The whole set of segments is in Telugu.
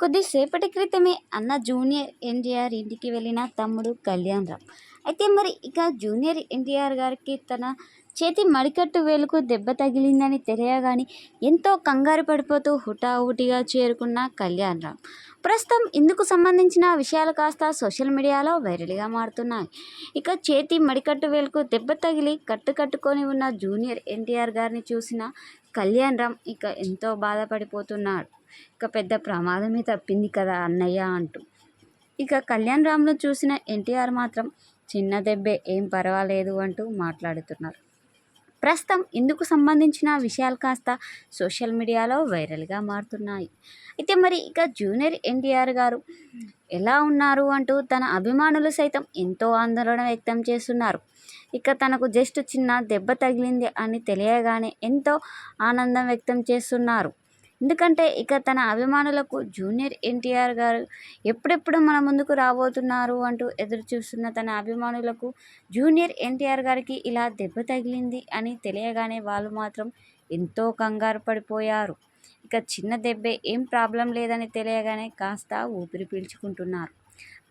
కొద్దిసేపటి క్రితమే అన్న జూనియర్ ఎన్టీఆర్ ఇంటికి వెళ్ళిన తమ్ముడు కళ్యాణ్ రామ్. అయితే మరి ఇక జూనియర్ ఎన్టీఆర్ గారికి తన చేతి మడికట్టు వేలుకు దెబ్బ తగిలిందని తెలియగాని ఎంతో కంగారు పడిపోతూ హుటాహుటిగా చేరుకున్న కళ్యాణ్ రామ్. ప్రస్తుతం ఇందుకు సంబంధించిన విషయాలు కాస్త సోషల్ మీడియాలో వైరల్గా మారుతున్నాయి. ఇక చేతి మడికట్టు వేలుకు దెబ్బ తగిలి కట్టు కట్టుకొని ఉన్న జూనియర్ ఎన్టీఆర్ గారిని చూసిన కళ్యాణ్ రామ్ ఇక ఎంతో బాధపడిపోతున్నాడు. ఇక పెద్ద ప్రమాదమే తప్పింది కదా అన్నయ్య అంటూ. ఇక కళ్యాణ్ రామ్ను చూసిన ఎన్టీఆర్ మాత్రం చిన్న దెబ్బే ఏం పర్వాలేదు అంటూ మాట్లాడుతున్నారు. ప్రస్తుతం ఇందుకు సంబంధించిన విషయాలు కాస్త సోషల్ మీడియాలో వైరల్గా మారుతున్నాయి. అయితే మరి ఇక జూనియర్ ఎన్టీఆర్ గారు ఎలా ఉన్నారు అంటూ తన అభిమానులు సైతం ఎంతో ఆందోళన వ్యక్తం చేస్తున్నారు. ఇక తనకు జస్ట్ చిన్న దెబ్బ తగిలింది అని తెలియగానే ఎంతో ఆనందం వ్యక్తం చేస్తున్నారు. ఎందుకంటే ఇక తన అభిమానులకు జూనియర్ ఎన్టీఆర్ గారు ఎప్పుడెప్పుడు మన ముందుకు రాబోతున్నారు అంటూ ఎదురు చూస్తున్న తన అభిమానులకు జూనియర్ ఎన్టీఆర్ గారికి ఇలా దెబ్బ తగిలింది అని తెలియగానే వాళ్ళు మాత్రం ఎంతో కంగారు పడిపోయారు. ఇక చిన్న దెబ్బే ఏం ప్రాబ్లం లేదని తెలియగానే కాస్త ఊపిరి పీల్చుకుంటున్నారు.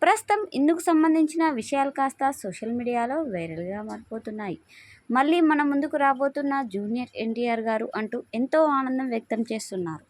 ప్రస్తుతం ఇందుకు సంబంధించిన విషయాలు కాస్త సోషల్ మీడియాలో వైరల్గా మారిపోతున్నాయి. మళ్ళీ మన ముందుకు రాబోతున్న జూనియర్ ఎన్టీఆర్ గారు అంటూ ఎంతో ఆనందం వ్యక్తం చేస్తున్నారు.